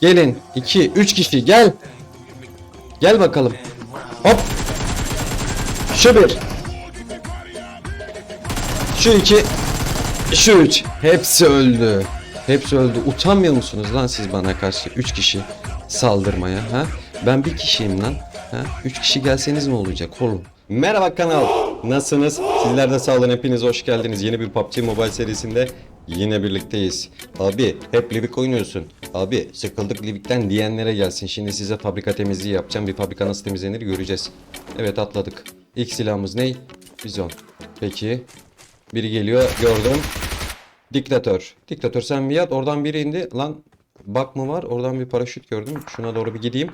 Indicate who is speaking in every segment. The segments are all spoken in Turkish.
Speaker 1: Gelin. 2, 3 kişi gel. Gel bakalım. Hop. Şu bir. Şu iki. Şu üç. Hepsi öldü. Hepsi öldü. Utanmıyor musunuz lan siz bana karşı? Üç kişi saldırmaya ha? Ben bir kişiyim lan. Ha? Üç kişi gelseniz ne olacak oğlum? Merhaba kanal. Nasılsınız? Sizler de sağ olun. Hepiniz hoş geldiniz. Yeni bir PUBG Mobile serisinde yine birlikteyiz. Abi hep Livik oynuyorsun. Abi sıkıldık Livik'ten diyenlere gelsin. Şimdi size fabrika temizliği yapacağım. Bir fabrika nasıl temizlenir göreceğiz. Evet atladık. İlk silahımız ne? Bizon. Peki. Biri geliyor gördüm. Diktatör. Diktatör sen bir yat oradan biri indi. Lan bak mı var? Oradan bir paraşüt gördüm. Şuna doğru bir gideyim.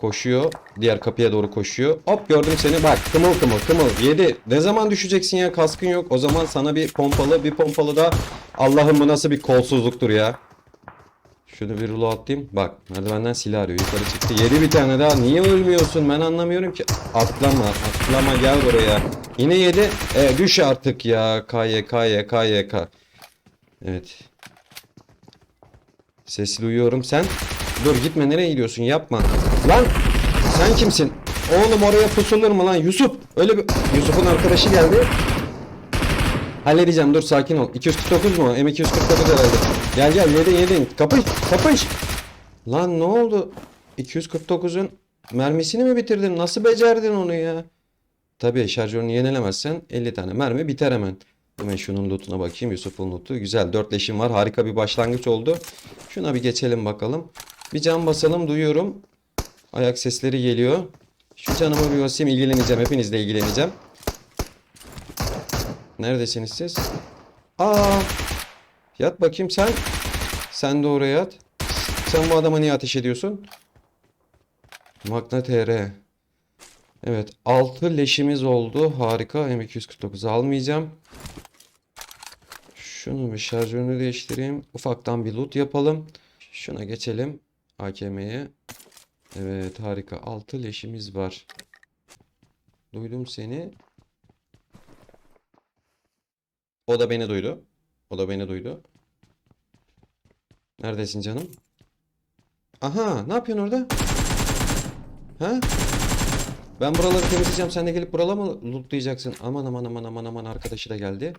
Speaker 1: Koşuyor. Diğer kapıya doğru koşuyor. Hop gördüm seni. Bak kımıl kımıl kımıl. Yedi. Ne zaman düşeceksin ya? Kaskın yok. O zaman sana bir pompalı bir pompalı da Allah'ım bu nasıl bir kolsuzluktur ya. Şunu bir rulo atlayayım. Bak merdivenden silah arıyor. Yukarı çıktı. Yedi bir tane daha. Niye ölmüyorsun? Ben anlamıyorum ki. Atlama. Atlama gel buraya. Yine yedi. E, düş artık ya. KY KY KYK. Evet. Sesi duyuyorum. Sen dur gitme nereye gidiyorsun? Yapma. Lan sen kimsin? Oğlum oraya pusulur mu lan? Yusuf. Öyle bir Yusuf'un arkadaşı geldi. Halledeceğim dur sakin ol. 249 mu? M249 herhalde. Gel gel yedin yedin. Kapış kapış. Lan ne oldu? 249'un mermisini mi bitirdin? Nasıl becerdin onu ya? Tabii şarjörünü yenilemezsen 50 tane mermi biter hemen. Hemen şunun lootuna bakayım. Yusuf'un lootu. Güzel. 4 leşim var. Harika bir başlangıç oldu. Şuna bir geçelim bakalım. Bir can basalım. Duyuyorum. Ayak sesleri geliyor. Şu canımı bir basayım. ilgileneceğim. Hepinizle ilgileneceğim. Neredesiniz siz? Aa! Yat bakayım sen. Sen de oraya yat. Sen bu adama niye ateş ediyorsun? Magna TR. Evet 6 leşimiz oldu. Harika. M249 almayacağım. Şunu bir şarjörünü değiştireyim. Ufaktan bir loot yapalım. Şuna geçelim. AKM'ye. Evet harika. 6 leşimiz var. Duydum seni. O da beni duydu. O da beni duydu. Neredesin canım? Aha, ne yapıyorsun orada? Ha? Ben buraları temizleyeceğim. Sen de gelip buraları mı lootlayacaksın? Aman aman aman aman aman arkadaşı da geldi.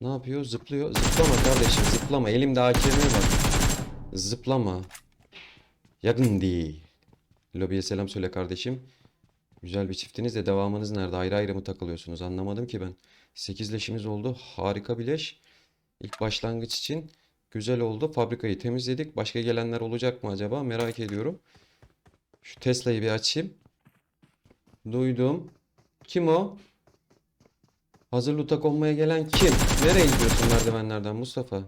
Speaker 1: Ne yapıyor? Zıplıyor. Zıplama kardeşim, zıplama. Elimde AKM var. Zıplama. Yakın değil. Lobiye selam söyle kardeşim. Güzel bir çiftiniz de devamınız nerede? Ayrı ayrı mı takılıyorsunuz? Anlamadım ki ben. 8 leşimiz oldu. Harika bir leş. İlk başlangıç için güzel oldu. Fabrikayı temizledik. Başka gelenler olacak mı acaba? Merak ediyorum. Şu Tesla'yı bir açayım. Duydum. Kim o? Hazır loot'a konmaya gelen kim? Nereye gidiyorsun merdivenlerden Mustafa?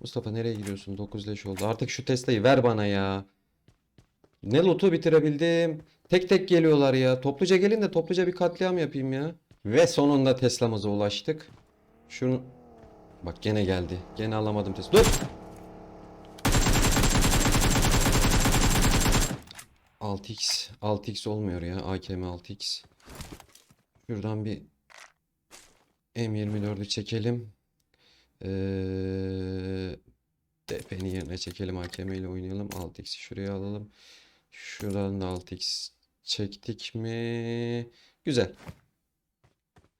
Speaker 1: Mustafa nereye gidiyorsun? 9 leş oldu. Artık şu Tesla'yı ver bana ya. Ne loot'u bitirebildim. Tek tek geliyorlar ya. Topluca gelin de topluca bir katliam yapayım ya. Ve sonunda Tesla'mıza ulaştık. Şunu... Bak gene geldi. Gene alamadım Tesla. Dur! 6x. 6x olmuyor ya. AKM 6x. Şuradan bir M24'ü çekelim. Ee, DP'nin yerine çekelim. AKM ile oynayalım. 6x'i şuraya alalım. Şuradan da 6x çektik mi? Güzel.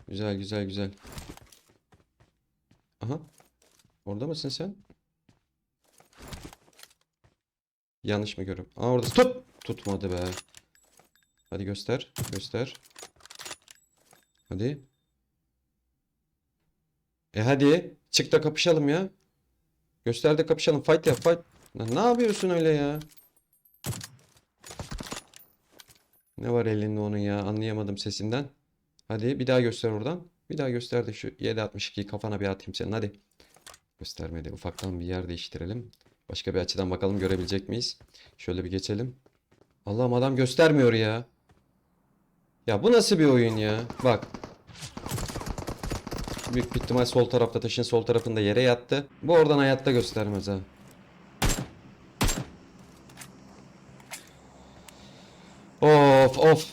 Speaker 1: Güzel güzel güzel. Aha. Orada mısın sen? Yanlış mı görüyorum? Aa orada. Tut! Tutmadı be. Hadi göster. Göster. Hadi. E hadi. Çık da kapışalım ya. Göster de kapışalım. Fight yap fight. Ne yapıyorsun öyle ya? Ne var elinde onun ya? Anlayamadım sesinden. Hadi bir daha göster oradan. Bir daha göster de şu 7.62'yi kafana bir atayım senin hadi. Göstermedi. Ufaktan bir yer değiştirelim. Başka bir açıdan bakalım görebilecek miyiz? Şöyle bir geçelim. Allah'ım adam göstermiyor ya. Ya bu nasıl bir oyun ya? Bak. Büyük ihtimal sol tarafta taşın sol tarafında yere yattı. Bu oradan hayatta göstermez ha. Of of.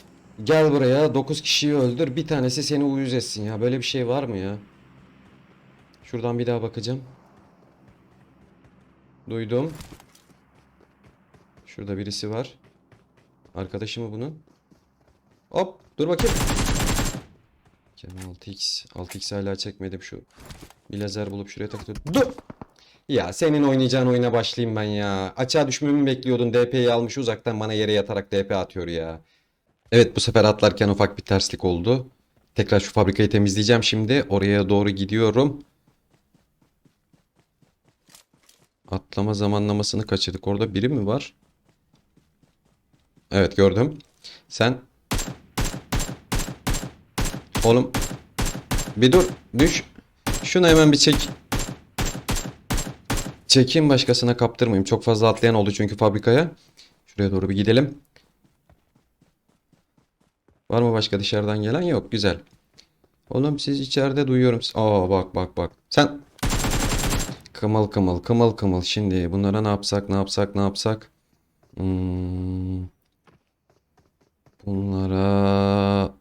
Speaker 1: Gel buraya 9 kişiyi öldür. Bir tanesi seni uyuz etsin ya. Böyle bir şey var mı ya? Şuradan bir daha bakacağım. Duydum. Şurada birisi var. Arkadaşı mı bunun? Hop dur bakayım. Kenan 6x. 6x hala çekmedim şu. Bir lazer bulup şuraya takıyorum. Dur. Ya senin oynayacağın oyuna başlayayım ben ya. Açığa düşmemi mi bekliyordun? DP'yi almış uzaktan bana yere yatarak DP atıyor ya. Evet bu sefer atlarken ufak bir terslik oldu. Tekrar şu fabrikayı temizleyeceğim şimdi. Oraya doğru gidiyorum. Atlama zamanlamasını kaçırdık. Orada biri mi var? Evet gördüm. Sen Oğlum bir dur düş. Şunu hemen bir çek. Çekeyim başkasına kaptırmayayım. Çok fazla atlayan oldu çünkü fabrikaya. Şuraya doğru bir gidelim. Var mı başka dışarıdan gelen? Yok. Güzel. Oğlum siz içeride duyuyorum. Aa bak bak bak. Sen kımıl kımıl kımıl kımıl. Şimdi bunlara ne yapsak ne yapsak ne yapsak? Hmm. Bunlara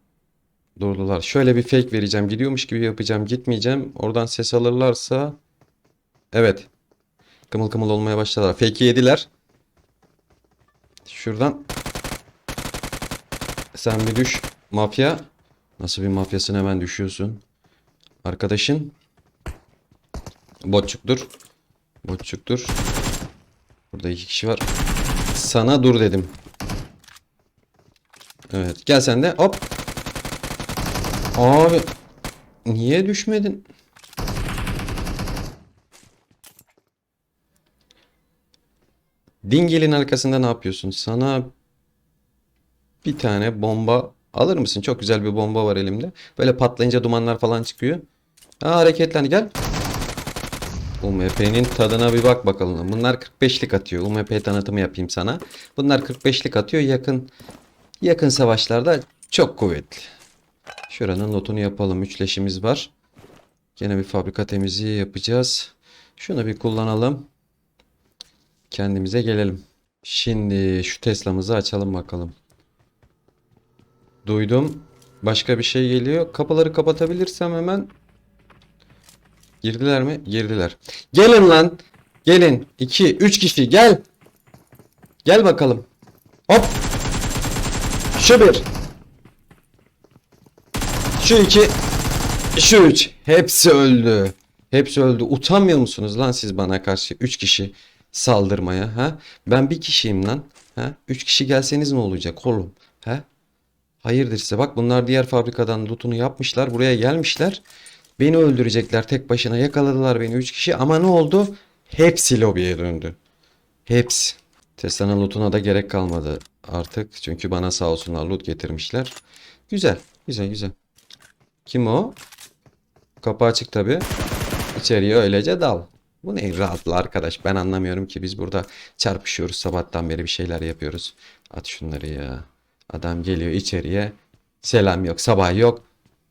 Speaker 1: durdular. Şöyle bir fake vereceğim. Gidiyormuş gibi yapacağım. Gitmeyeceğim. Oradan ses alırlarsa evet. Kımıl kımıl olmaya başladılar. Fake'i yediler. Şuradan sen bir düş mafya. Nasıl bir mafyasın hemen düşüyorsun. Arkadaşın botçuktur. Botçuktur. Burada iki kişi var. Sana dur dedim. Evet gel sen de hop. Abi niye düşmedin? Dingil'in arkasında ne yapıyorsun? Sana bir tane bomba alır mısın? Çok güzel bir bomba var elimde. Böyle patlayınca dumanlar falan çıkıyor. Ha, hareketlendi gel. UMP'nin tadına bir bak bakalım. Bunlar 45'lik atıyor. UMP tanıtımı yapayım sana. Bunlar 45'lik atıyor. Yakın yakın savaşlarda çok kuvvetli. Şuranın notunu yapalım. Üçleşimiz var. Gene bir fabrika temizliği yapacağız. Şunu bir kullanalım. Kendimize gelelim. Şimdi şu Tesla'mızı açalım bakalım. Duydum. Başka bir şey geliyor. Kapıları kapatabilirsem hemen. Girdiler mi? Girdiler. Gelin lan. Gelin. 2, 3 kişi gel. Gel bakalım. Hop. Şu bir. Şu iki. Şu üç. Hepsi öldü. Hepsi öldü. Utanmıyor musunuz lan siz bana karşı? Üç kişi saldırmaya. Ha? Ben bir kişiyim lan. Ha? Üç kişi gelseniz ne olacak oğlum? Ha? Hayırdır size? Bak bunlar diğer fabrikadan lootunu yapmışlar. Buraya gelmişler. Beni öldürecekler tek başına. Yakaladılar beni üç kişi. Ama ne oldu? Hepsi lobiye döndü. Hepsi. Tesla'nın lootuna da gerek kalmadı artık. Çünkü bana sağ olsunlar loot getirmişler. Güzel. Güzel güzel. Kim o? Kapı açık tabi. İçeriye öylece dal. Bu ne rahatlı arkadaş ben anlamıyorum ki biz burada çarpışıyoruz sabahtan beri bir şeyler yapıyoruz. At şunları ya. Adam geliyor içeriye. Selam yok sabah yok.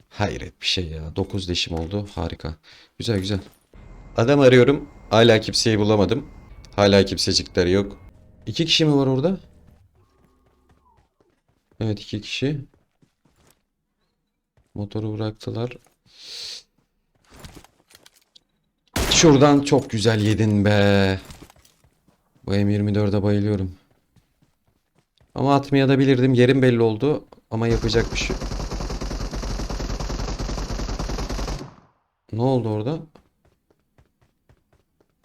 Speaker 1: Hayret bir şey ya. 9 leşim oldu harika. Güzel güzel. Adam arıyorum. Hala kimseyi bulamadım. Hala kimsecikleri yok. İki kişi mi var orada? Evet iki kişi. Motoru bıraktılar. Şuradan çok güzel yedin be. Bu M24'e bayılıyorum. Ama atmaya da bilirdim. Yerim belli oldu. Ama yapacak bir şey. Ne oldu orada?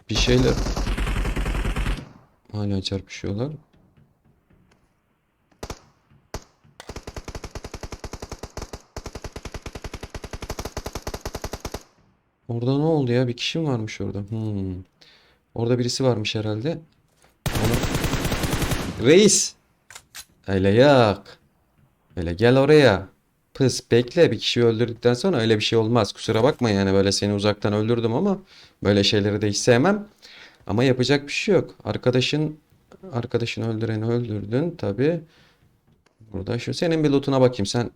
Speaker 1: Bir şeyler. Hala çarpışıyorlar. Orada ne oldu ya? Bir kişi mi varmış orada? Hmm. Orada birisi varmış herhalde. Onu... Reis. Öyle yok. Öyle gel oraya. Pıs bekle bir kişiyi öldürdükten sonra öyle bir şey olmaz. Kusura bakma yani böyle seni uzaktan öldürdüm ama böyle şeyleri de hiç sevmem. Ama yapacak bir şey yok. Arkadaşın arkadaşını öldüreni öldürdün tabi. Burada şu senin bir lootuna bakayım sen.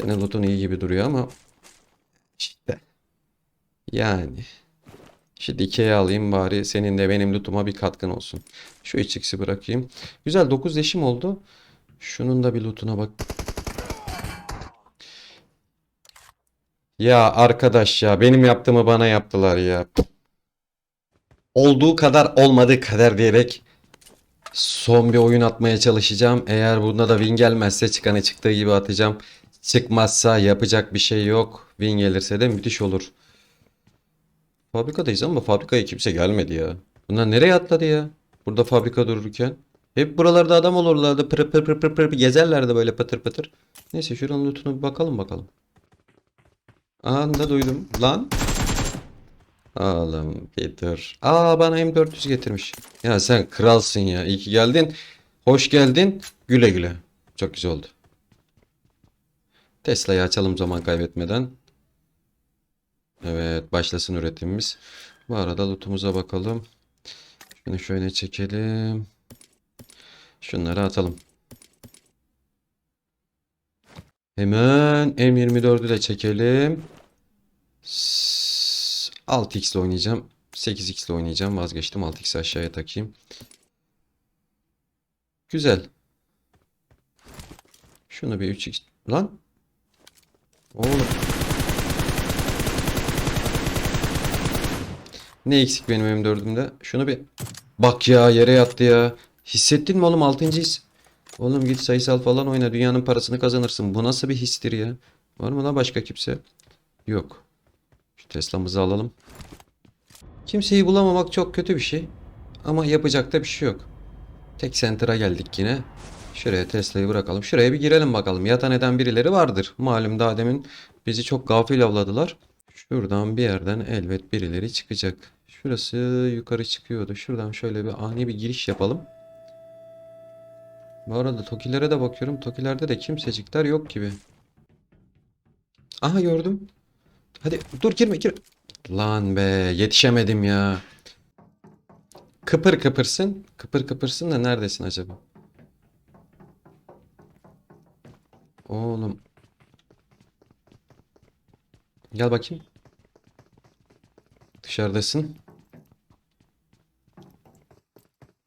Speaker 1: Senin lootun iyi gibi duruyor ama işte. Yani. Şu dikeyi alayım bari senin de benim lootuma bir katkın olsun. Şu 3x'i bırakayım. Güzel 9 leşim oldu. Şunun da bir lootuna bak. Ya arkadaş ya benim yaptığımı bana yaptılar ya. Olduğu kadar olmadığı kadar diyerek Son bir oyun atmaya çalışacağım. Eğer bunda da win gelmezse çıkanı çıktığı gibi atacağım. Çıkmazsa yapacak bir şey yok. Win gelirse de müthiş olur. Fabrikadayız ama fabrikaya kimse gelmedi ya. Bunlar nereye atladı ya? Burada fabrika dururken. Hep buralarda adam olurlardı. Pır pır pır pır pır gezerlerdi böyle pıtır pıtır. Neyse şuranın lootuna bir bakalım bakalım. Anında duydum. Lan. Oğlum getir. Aa bana M400 getirmiş. Ya sen kralsın ya. İyi ki geldin. Hoş geldin. Güle güle. Çok güzel oldu. Tesla'yı açalım zaman kaybetmeden. Evet başlasın üretimimiz. Bu arada lootumuza bakalım. Şunu şöyle çekelim. Şunları atalım. Hemen M24'ü de çekelim. S- 6x ile oynayacağım. 8x ile oynayacağım. Vazgeçtim. 6x'i aşağıya takayım. Güzel. Şunu bir 3x... Lan. Oğlum. Ne eksik benim M4'ümde? Şunu bir... Bak ya yere yattı ya. Hissettin mi oğlum 6. his? Oğlum git sayısal falan oyna. Dünyanın parasını kazanırsın. Bu nasıl bir histir ya? Var mı lan başka kimse? Yok. Şu Tesla'mızı alalım. Kimseyi bulamamak çok kötü bir şey. Ama yapacak da bir şey yok. Tek center'a geldik yine. Şuraya Tesla'yı bırakalım. Şuraya bir girelim bakalım. Yatan eden birileri vardır. Malum daha demin bizi çok gafil avladılar. Şuradan bir yerden elbet birileri çıkacak. Şurası yukarı çıkıyordu. Şuradan şöyle bir ani bir giriş yapalım. Bu arada Tokilere de bakıyorum. Tokilerde de kimsecikler yok gibi. Aha gördüm. Hadi dur girme girme. Lan be yetişemedim ya. Kıpır kıpırsın. Kıpır kıpırsın da neredesin acaba? Oğlum. Gel bakayım. Dışarıdasın.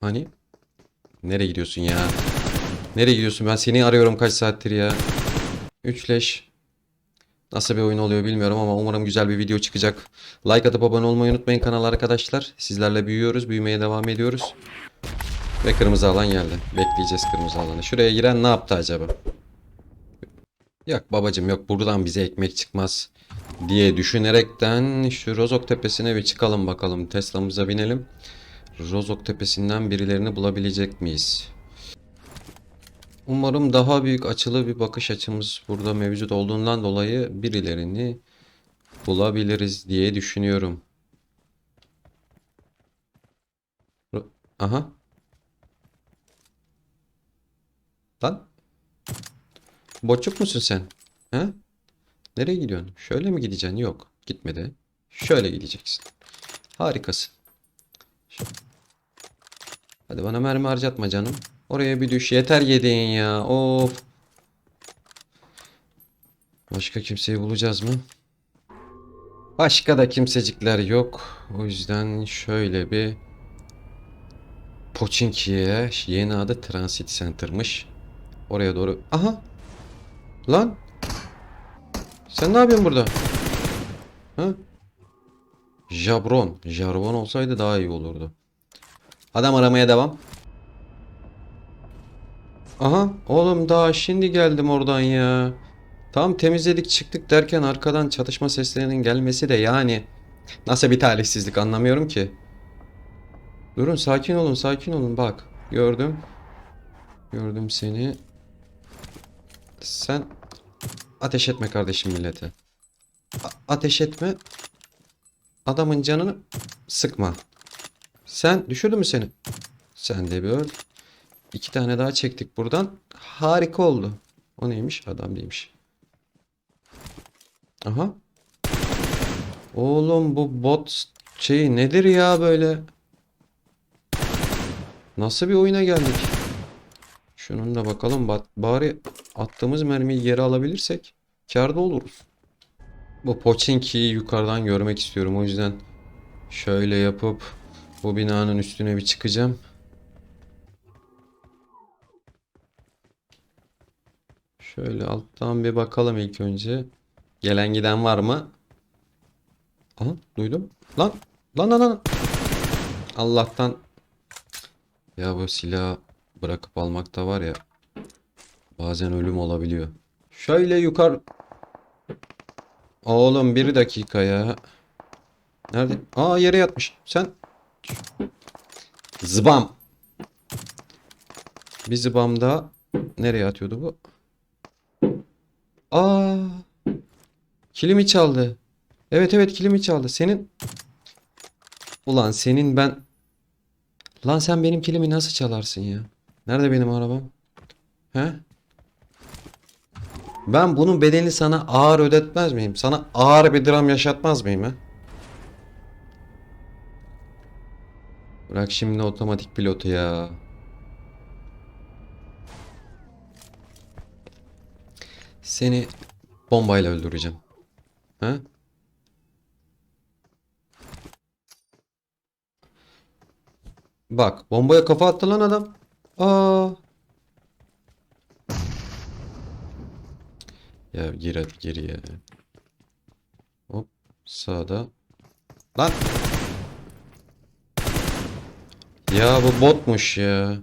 Speaker 1: Hani? Nereye gidiyorsun ya? Nereye gidiyorsun? Ben seni arıyorum kaç saattir ya. Üçleş. Nasıl bir oyun oluyor bilmiyorum ama umarım güzel bir video çıkacak. Like atıp abone olmayı unutmayın kanal arkadaşlar. Sizlerle büyüyoruz, büyümeye devam ediyoruz. Ve kırmızı alan geldi. Bekleyeceğiz kırmızı alanı. Şuraya giren ne yaptı acaba? Yok babacım yok buradan bize ekmek çıkmaz diye düşünerekten şu Rozok Tepesi'ne bir çıkalım bakalım. Tesla'mıza binelim. Rozok Tepesi'nden birilerini bulabilecek miyiz? Umarım daha büyük açılı bir bakış açımız burada mevcut olduğundan dolayı birilerini bulabiliriz diye düşünüyorum. Aha. Lan. Boçuk musun sen? He? Nereye gidiyorsun? Şöyle mi gideceksin? Yok. Gitmedi. Şöyle gideceksin. Harikasın. Hadi bana mermi harcatma canım. Oraya bir düş. Yeter yediğin ya. Of. Başka kimseyi bulacağız mı? Başka da kimsecikler yok. O yüzden şöyle bir Pochinki'ye yeni adı Transit Center'mış. Oraya doğru. Aha. Lan. Sen ne yapıyorsun burada? Ha? Jabron. Jarbon olsaydı daha iyi olurdu. Adam aramaya devam. Aha oğlum daha şimdi geldim oradan ya. Tam temizledik çıktık derken arkadan çatışma seslerinin gelmesi de yani nasıl bir talihsizlik anlamıyorum ki. Durun sakin olun sakin olun bak gördüm. Gördüm seni. Sen ateş etme kardeşim millete. A- ateş etme. Adamın canını sıkma. Sen düşürdü mü seni? Sen de bir öl. İki tane daha çektik buradan. Harika oldu. O neymiş? Adam değilmiş. Aha. Oğlum bu bot şeyi nedir ya böyle? Nasıl bir oyuna geldik? Şunun da bakalım. Ba- Bari attığımız mermiyi geri alabilirsek kârda oluruz. Bu Pochinki'yi yukarıdan görmek istiyorum. O yüzden şöyle yapıp bu binanın üstüne bir çıkacağım. Şöyle alttan bir bakalım ilk önce. Gelen giden var mı? Aha duydum. Lan lan lan lan. Allah'tan Ya bu silahı bırakıp almakta var ya bazen ölüm olabiliyor. Şöyle yukarı Oğlum bir dakika ya. Nerede? Aa yere yatmış. Sen Zıbam. Bir zıbam daha. Nereye atıyordu bu? Aa. Kilimi çaldı. Evet evet kilimi çaldı. Senin Ulan senin ben Lan sen benim kilimi nasıl çalarsın ya? Nerede benim arabam? He? Ben bunun bedelini sana ağır ödetmez miyim? Sana ağır bir dram yaşatmaz mıyım he? Bırak şimdi otomatik pilotu ya. Seni bombayla öldüreceğim. He? Bak bombaya kafa attı lan adam. Aa. Ya gir hadi geri ya. Hop sağda. Lan. Ya bu botmuş ya.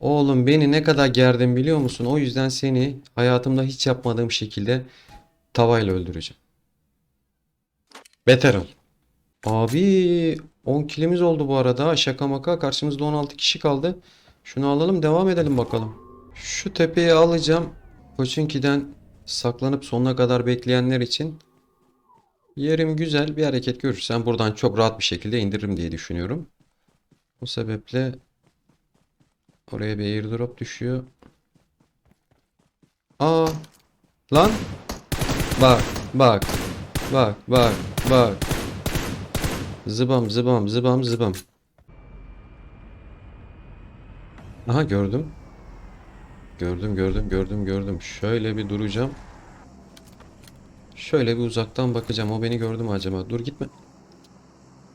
Speaker 1: Oğlum beni ne kadar gerdin biliyor musun? O yüzden seni hayatımda hiç yapmadığım şekilde tavayla öldüreceğim. Beter ol. Abi 10 kilimiz oldu bu arada. Şaka maka karşımızda 16 kişi kaldı. Şunu alalım devam edelim bakalım. Şu tepeyi alacağım. Koçinki'den saklanıp sonuna kadar bekleyenler için yerim güzel bir hareket görürsem buradan çok rahat bir şekilde indiririm diye düşünüyorum. O sebeple oraya bir airdrop düşüyor. Aa lan bak bak bak bak bak Zıbam zıbam zıbam zıbam. Aha gördüm. Gördüm gördüm gördüm gördüm. Şöyle bir duracağım. Şöyle bir uzaktan bakacağım. O beni gördü mü acaba? Dur gitme.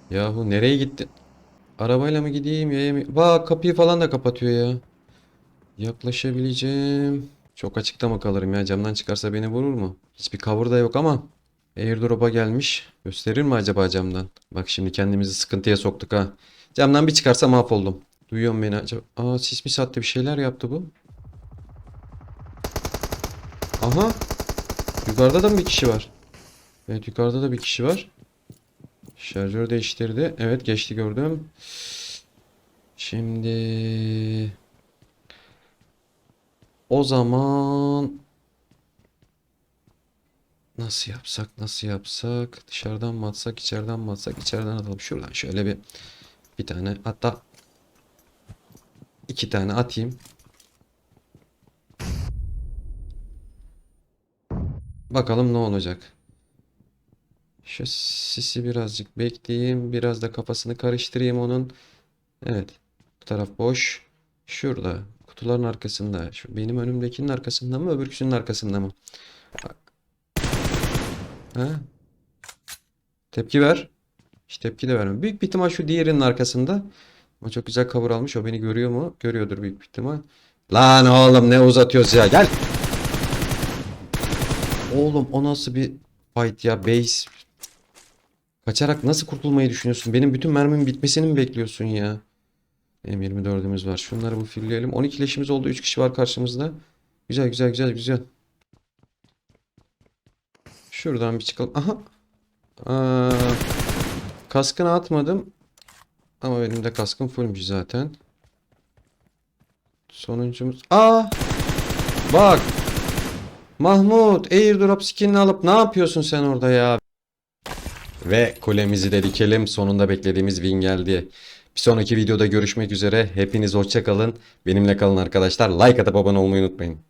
Speaker 1: Yahu nereye gitti? Arabayla mı gideyim yaya mı? Bak kapıyı falan da kapatıyor ya. Yaklaşabileceğim. Çok açıkta mı kalırım ya? Camdan çıkarsa beni vurur mu? Hiçbir cover da yok ama. Airdrop'a gelmiş. Gösterir mi acaba camdan? Bak şimdi kendimizi sıkıntıya soktuk ha. Camdan bir çıkarsa mahvoldum. Duyuyor mu beni acaba? Aa sis mi sattı bir şeyler yaptı bu. Aha. Yukarıda da mı bir kişi var? Evet yukarıda da bir kişi var. Şarjör değiştirdi. Evet geçti gördüm. Şimdi o zaman Nasıl yapsak? Nasıl yapsak? Dışarıdan mı atsak? içeriden mi atsak? İçeriden atalım. Şuradan şöyle bir bir tane hatta iki tane atayım. Bakalım ne olacak. Şu sisi birazcık bekleyeyim. Biraz da kafasını karıştırayım onun. Evet. Bu taraf boş. Şurada. Kutuların arkasında. Şu benim önümdekinin arkasında mı? Öbürküsünün arkasında mı? Bak. Ha? Tepki ver. Hiç tepki de verme. Büyük bir ihtimal şu diğerinin arkasında. Ama çok güzel cover almış. O beni görüyor mu? Görüyordur büyük bir ihtimal. Lan oğlum ne uzatıyoruz ya. Gel. Oğlum o nasıl bir fight ya? Base. Kaçarak nasıl kurtulmayı düşünüyorsun? Benim bütün mermimin bitmesini mi bekliyorsun ya? M24'ümüz var. Şunları bu filleyelim. 12 leşimiz oldu. 3 kişi var karşımızda. Güzel güzel güzel güzel. Şuradan bir çıkalım. Aha. Aa, kaskını atmadım. Ama benim de kaskım fullmüş zaten. Sonuncumuz. Aa! Bak. Mahmut airdrop skinini alıp ne yapıyorsun sen orada ya? Ve kulemizi de dikelim. Sonunda beklediğimiz win geldi. Bir sonraki videoda görüşmek üzere. Hepiniz hoşça kalın. Benimle kalın arkadaşlar. Like atıp abone olmayı unutmayın.